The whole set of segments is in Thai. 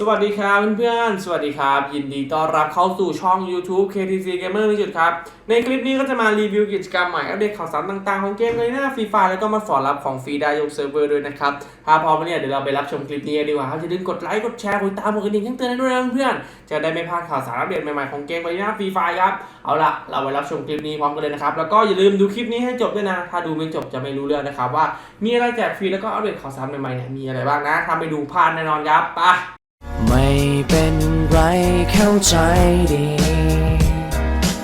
สวัสดีครับเพื่อนๆ สวัสดีครับ ยินดีต้อนรับเข้าสู่ช่อง YouTube KTC Gamer มีจุดครับ ในคลิปนี้ก็จะมารีวิวกิจกรรมใหม่ อัปเดตข่าวสารต่างๆ ของเกมเลยนะฟรีไฟแล้วก็มาสอนรับของฟรีได้ยกเซิร์ฟเวอร์ด้วยนะครับ ถ้าพร้อมแล้วเนี่ยเดี๋ยวเราไปรับชมคลิปนี้ดีกว่าครับอย่าลืมกดไลค์ กดแชร์กดติดตามกดกระดิ่งแจ้งเตือนให้ด้วยนะเพื่อนๆ จะได้ไม่พลาดข่าวสารอัปเดตใหม่ๆของเกมเลยนะฟรีไฟครับ เอาล่ะ เราไปรับชมคลิปนี้พร้อมกันเลยนะครับ แล้วก็อย่าลืมดูคลิปนี้ให้จบด้วยนะ ถ้าดูไม่จบจะไม่รู้เรื่องนะครับว่ามีอะไรแจกฟรีแล้วก็อัปเดตข่าวสารใหม่ๆเนี่ยมีอะไรบ้างนะถ้าไปดูพลาดแน่นอนครับไป ไม่เป็นไรเข้าใจดี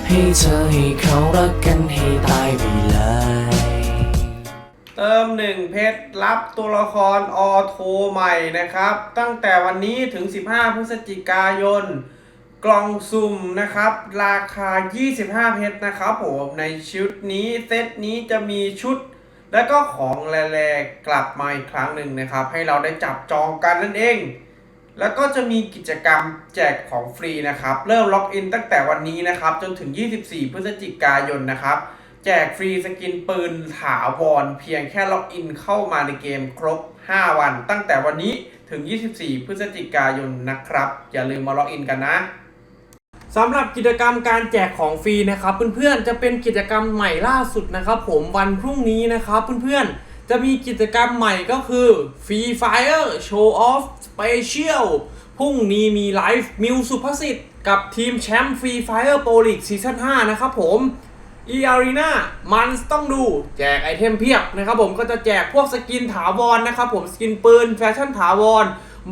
ให้เธอให้เขารักกันให้ตายไปเลย เติมหนึ่งเพชรรับตัวละครออโทใหม่นะครับ ตั้งแต่วันนี้ถึง 15 พฤศจิกายน กล่องสุ่มนะครับ ราคา 25 เพชรนะครับผมในชุดนี้เซตนี้จะมีชุด แล้วก็ของแร่ๆกลับมาอีกครั้งหนึ่งนะครับ ให้เราได้จับจองกันนั่นเอง แล้วก็จะมีกิจกรรมแจกของฟรีนะครับ เริ่มล็อกอินตั้งแต่วันนี้นะครับ จนถึง 24 พฤศจิกายนนะครับ แจกฟรีสกินปืนถาวรเพียงแค่ล็อกอินเข้ามาในเกมครบ 5 วัน ตั้งแต่วันนี้ถึง 24 พฤศจิกายนนะครับ อย่าลืมมาล็อกอินกันนะสำหรับกิจกรรมการแจกของฟรีนะครับ เพื่อนๆจะเป็นกิจกรรมใหม่ล่าสุดนะครับ ผมวันพรุ่งนี้นะครับเพื่อนๆจะมีกิจกรรมใหม่ก็คือ Free Fire Show Off Special พรุ่งนี้มีไลฟ์มิวสุภสิทธิ์กับทีมแชมป์ Free Fire Pro League Season 5นะครับผม e arena มันต้องดูแจกไอเทมเพียบนะครับผมก็จะแจกพวกสกินถาวรนะครับผมสกินปืนแฟชั่นถาวร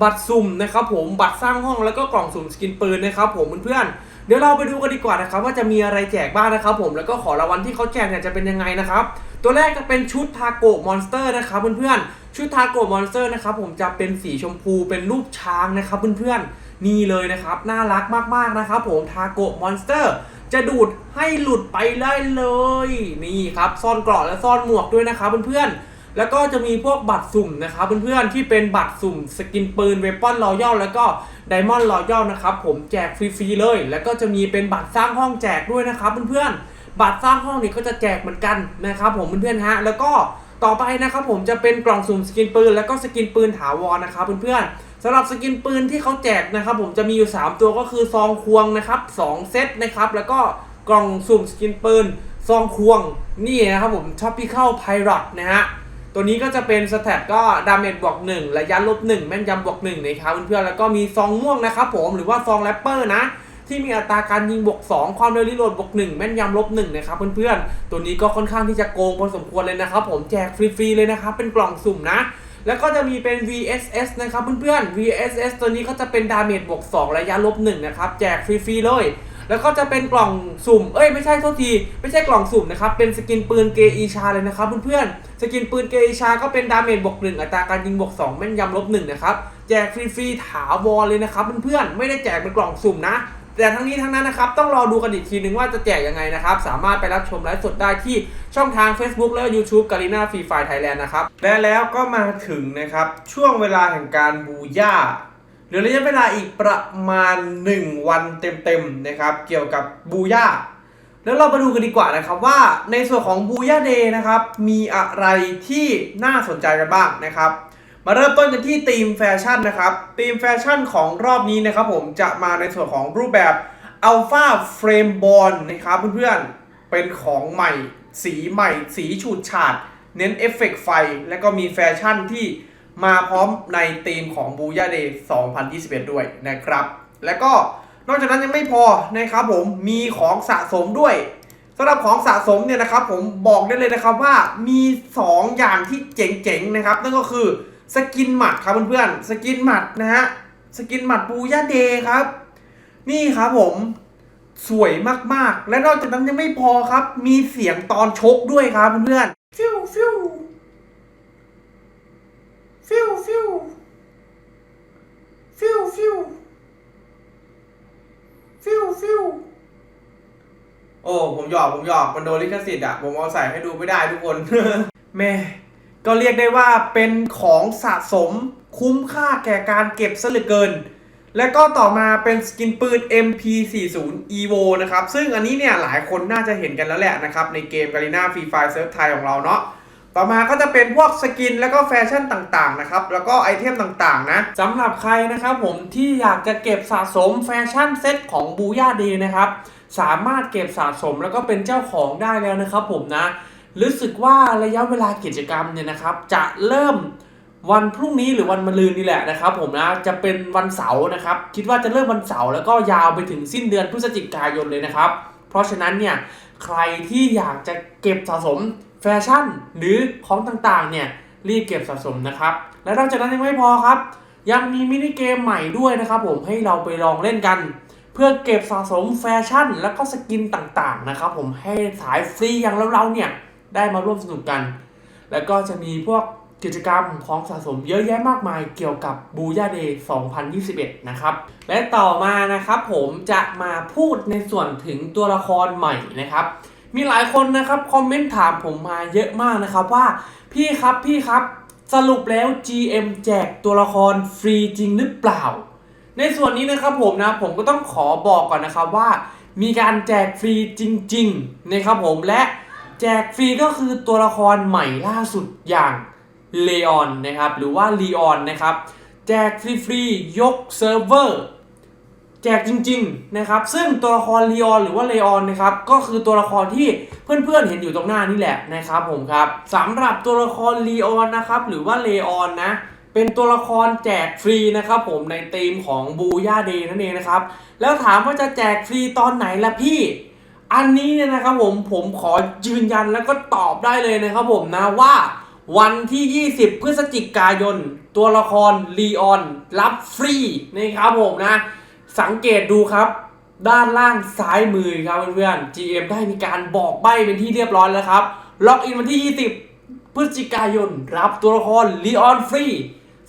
บัตรสุ่มนะครับผมบัตรสร้างห้องแล้วก็กล่องสุ่มสกินปืนนะครับผมเพื่อนๆเดี๋ยวเราไปดูกันดีกว่านะครับว่าจะมีอะไรแจกบ้างนะครับผมแล้วก็ขอรางวัลที่เขาแจกเนี่ยจะเป็นยังไงนะครับตัวแรกจะเป็นชุดทาโกะมอนสเตอร์นะครับเพื่อนๆ ชุดทาโกมอนสเตอร์นะครับผมจะเป็นสีชมพูเป็นรูปช้างนะครับเพื่อนๆนี่เลยนะครับน่ารักมากๆนะครับผมทาโกมอนสเตอร์จะดูดให้หลุดไปได้เลย นี่ครับซ่อนเกราะและซ่อนหมวกด้วยนะครับเพื่อนๆแล้วก็จะมีพวกบัตรสุ่มนะครับเพื่อนๆที่เป็นบัตรสุ่มสกินปืนเวปอนรอยัลแล้วก็ไดมอนด์รอยัลนะครับผมแจกฟรีๆเลย แล้วก็จะมีเป็นบัตรสร้างห้องแจกด้วยนะครับเพื่อนๆบัตรสร้างห้องนี่ก็จะแจกเหมือนกันนะครับผมเพื่อนๆฮะแล้วก็ ต่อไปนะครับผมจะเป็นกล่องสุ่มสกินปืน แล้วก็สกินปืนถาวรนะครับเพื่อนๆสำหรับสกินปืนที่เขาแจกนะครับผมจะมีอยู่ 3 ตัวก็คือซองควงนะครับ2เซตนะครับแล้วก็กล่องสุ่มสกินปืนซองควงนี่นะครับผมช็อปปี้เข้าไพรอตนะฮะตัวนี้ก็จะเป็นสแตทก็ดาเมจบวก1ระยะลบ1แม่นยำบวก1นะครับเพื่อนๆแล้วก็มีซองม่วงนะครับผมหรือว่าซองแรปเปอร์นะ ที่มีอัตราการยิงบวก 2 ความเร็วรีโหลดบวก 1 แม่นยำลบ1นะครับเพื่อนๆ ตัวนี้ก็ค่อนข้างที่จะโกงพอสมควรเลยนะครับ ผมแจกฟรีๆเลยนะครับ เป็นกล่องสุ่มนะแล้วก็จะมีเป็น VSS นะครับเพื่อนๆ VSS ตัวนี้ก็จะเป็นดาเมจบวก 2 ระยะลบ1นะครับแจกฟรีๆเลย แล้วก็จะเป็นกล่องสุ่ม เอ้ยไม่ใช่โทษที ไม่ใช่กล่องสุ่มนะครับ เป็นสกินปืนเกอีชาเลยนะครับเพื่อนๆ สกินปืนเกอีชาก็เป็นดาเมจบวกหนึ่งอัตราการยิงบวก 2 แม่นยำลบหนึ่งนะครับ แจกฟรีๆถาวรเลยนะครับเพื่อนๆ ไม่ได้แจกเป็นกล่องสุ่มนะ แต่ทั้งนี้ทั้งนั้นนะครับต้องรอดูกันอีกทีนึงว่าจะแจกยังไงนะครับ สามารถไปรับชมไลฟ์สดได้ที่ช่องทาง Facebook และ YouTube กา r ีนาฟรีไฟไทยแลนด์นะครับและแล้วก็มาถึงนะครับช่วงเวลาแห่งการบูย่าเหลือระยะเวลาอีกประมาณ 1 วันเต็มๆนะครับ เกี่ยวกับบูย่าแล้วเรามาดูกันดีกว่านะครับว่าในส่วนของบูย่าเดย์นะครับมีอะไรที่น่าสนใจกันบ้างนะครับ มาเริ่มต้นกันที่ธีมแฟชั่นนะครับธีมแฟชั่นของรอบนี้นะครับผมจะมาในส่วนของรูปแบบ Alpha Frame b o n นะครับเพื่อนๆ เป็นของใหม่ สีใหม่ สีฉูดฉาด เน้นเอฟเฟกต์ไฟ และก็มีแฟชั่นที่มาพร้อมในธีมของ b o o y a Day 2021 ด้วยนะครับ แล้วก็นอกจากนั้นยังไม่พอนะครับผมมีของสะสมด้วยสำหรับของสะสมเนี่ยนะครับผมบอกได้เลยนะครับว่ามี 2 อย่างที่เจ๋งๆนะครับ นั่นก็คือ สกินหมัดครับเพื่อนๆ สกินหมัดนะฮะ สกินหมัดบูย่าเดย์ครับ นี่ครับผม สวยมากๆ และนอกจากนั้นยังไม่พอครับ มีเสียงตอนชกด้วยครับเพื่อนๆ ฟิวฟิวฟิวฟิวฟิวฟิวฟิวฟิวโอ้ ผมหยอก ผมหยอกมันโดนลิขสิทธิ์อะผมเอาใส่ให้ดูไม่ได้ทุกคน แม่ ก็เรียกได้ว่าเป็นของสะสมคุ้มค่าแก่การเก็บซะเหลือเกิน และก็ต่อมาเป็นสกินปืน MP40 Evo นะครับ ซึ่งอันนี้เนี่ยหลายคนน่าจะเห็นกันแล้วแหละนะครับ ในเกม g a r e n a Free Fire Surf ไทยของเราเนาะต่อมาก็จะเป็นพวกสกินแล้วก็แฟชั่นต่างๆนะครับ แล้วก็ไอเทมต่างๆนะสำหรับใครนะครับผมที่อยากจะเก็บสะสมแฟชั่นเซ็ตของบูย่าดย์นะครับ สามารถเก็บสะสมแล้วก็เป็นเจ้าของได้แล้วนะครับผมนะ รู้สึกว่าระยะเวลากิจกรรมเนี่ยนะครับ จะเริ่มวันพรุ่งนี้หรือวันมะรืนนี่แหละนะครับ ผมนะจะเป็นวันเสาร์นะครับ คิดว่าจะเริ่มวันเสาร์แล้วก็ยาวไปถึงสิ้นเดือนพฤศจิกายนเลยนะครับ เพราะฉะนั้นเนี่ยใครที่อยากจะเก็บสะสมแฟชั่นหรือของต่างๆเนี่ยรีบเก็บสะสมนะครับ และนอกจากนั้นยังไม่พอครับ ยังมีมินิเกมใหม่ด้วยนะครับผมให้เราไปลองเล่นกัน เพื่อเก็บสะสมแฟชั่น แล้วก็สกินต่างๆนะครับผมให้สายฟรีอย่างเราๆเนี่ย ได้มาร่วมสนุกกัน แล้วก็จะมีพวกกิจกรรมของสะสมเยอะแยะมากมายเกี่ยวกับบูย่าเดย์ 2021 นะครับ และต่อมานะครับผมจะมาพูดในส่วนถึงตัวละครใหม่นะครับ มีหลายคนนะครับคอมเมนต์ถามผมมาเยอะมากนะครับว่าพี่ครับพี่ครับสรุปแล้ว GM แจกตัวละครฟรีจริงหรือเปล่า ในส่วนนี้นะครับผมนะผมก็ต้องขอบอกก่อนนะครับว่า มีการแจกฟรีจริงๆนะครับผมและ แจกฟรีก็คือตัวละครใหม่ล่าสุดอย่างเลออนนะครับหรือว่าลีออนนะครับแจกฟรีๆยกเซิร์ฟเวอร์แจกจริงๆนะครับซึ่งตัวละครลีออนหรือว่าเลออนนะครับก็คือตัวละครที่เพื่อนๆเห็นอยู่ตรงหน้านี่แหละนะครับผมครับสำหรับตัวละครลีออนนะครับหรือว่าเลออนนะเป็นตัวละครแจกฟรีนะครับผมในธีมของบูย่าเดย์นั่นเองนะครับแล้วถามว่าจะแจกฟรีตอนไหนล่ะพี่ อันนี้เนี่ยนะครับผมผมขอยืนยันแล้วก็ตอบได้เลยนะครับผมนะว่าวันที่ 20 พฤศจิกายน ตัวละครลีออนรับฟรีนะครับผมนะ สังเกตดูครับ ด้านล่างซ้ายมือครับเพื่อนๆ GM ได้มีการบอกใบ้เป็นที่เรียบร้อยแล้วครับ ล็อกอินวันที่ 20 พฤศจิกายน รับตัวละครลีออนฟรี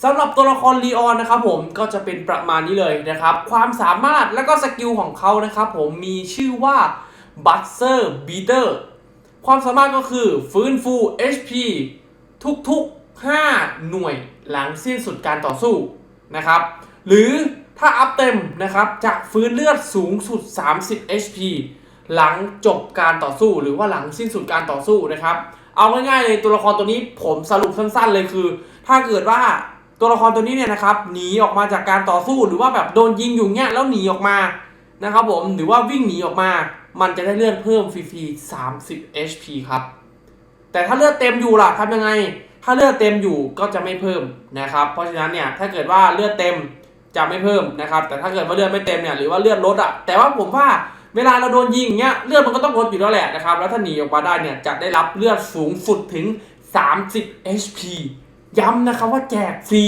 สำหรับตัวละครลีออนนะครับผมก็จะเป็นประมาณนี้เลยนะครับ ความสามารถและก็สกิลของเขานะครับผมมีชื่อว่า บัตเซอร์บีเตอร์ความสามารถก็คือฟื้นฟู HP ทุกๆ 5 หน่วยหลังสิ้นสุดการต่อสู้นะครับ หรือถ้าอัพเต็มนะครับจะฟื้นเลือดสูงสุด 30 HP หลังจบการต่อสู้หรือว่าหลังสิ้นสุดการต่อสู้นะครับ เอาง่ายๆเลยตัวละครตัวนี้ผมสรุปสั้นๆเลยคือ ถ้าเกิดว่าตัวละครตัวนี้เนี่ยนะครับหนีออกมาจากการต่อสู้หรือว่าแบบโดนยิงอยู่เงี้ยแล้วหนีออกมานะครับผมหรือว่าวิ่งหนีออกมา มันจะได้เลือดเพิ่มฟรีๆ30 HP ครับ แต่ถ้าเลือดเต็มอยู่ล่ะทำยังไง ถ้าเลือดเต็มอยู่ก็จะไม่เพิ่มนะครับ เพราะฉะนั้นเนี่ยถ้าเกิดว่าเลือดเต็มจะไม่เพิ่มนะครับ แต่ถ้าเกิดว่าเลือดไม่เต็มเนี่ยหรือว่าเลือดลดอะแต่ว่าผมว่าเวลาเราโดนยิงเงี้ยเลือดมันก็ต้องลดอยู่แล้วแหละนะครับ แล้วถ้าหนีออกมาได้เนี่ยจะได้รับเลือดสูงสุดถึง 30 HP ย้ำนะครับว่าแจกฟรี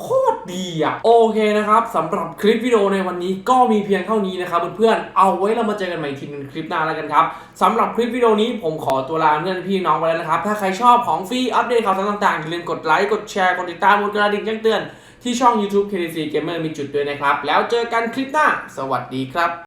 โคตรดีอะ โอเคนะครับสำหรับคลิปวิดีโอในวันนี้ก็มีเพียงเท่านี้นะครับเพื่อนๆเอาไว้เรามาเจอกันใหม่อีกทีนคลิปหน้าแล้วกันครับสำหรับคลิปวิดีโอนี้ผมขอตัวลาเพื่อนพี่น้องไปแล้วนะครับ ถ้าใครชอบของฟรีอัปเดตข่าวสารต่างๆอย่าลืมกดไลค์กดแชร์กดติดตามกดกระดิ่งแจ้งเตือนที่ช่อง YouTube KDC Gamer มีจุดด้วยนะครับ แล้วเจอกันคลิปหน้า สวัสดีครับ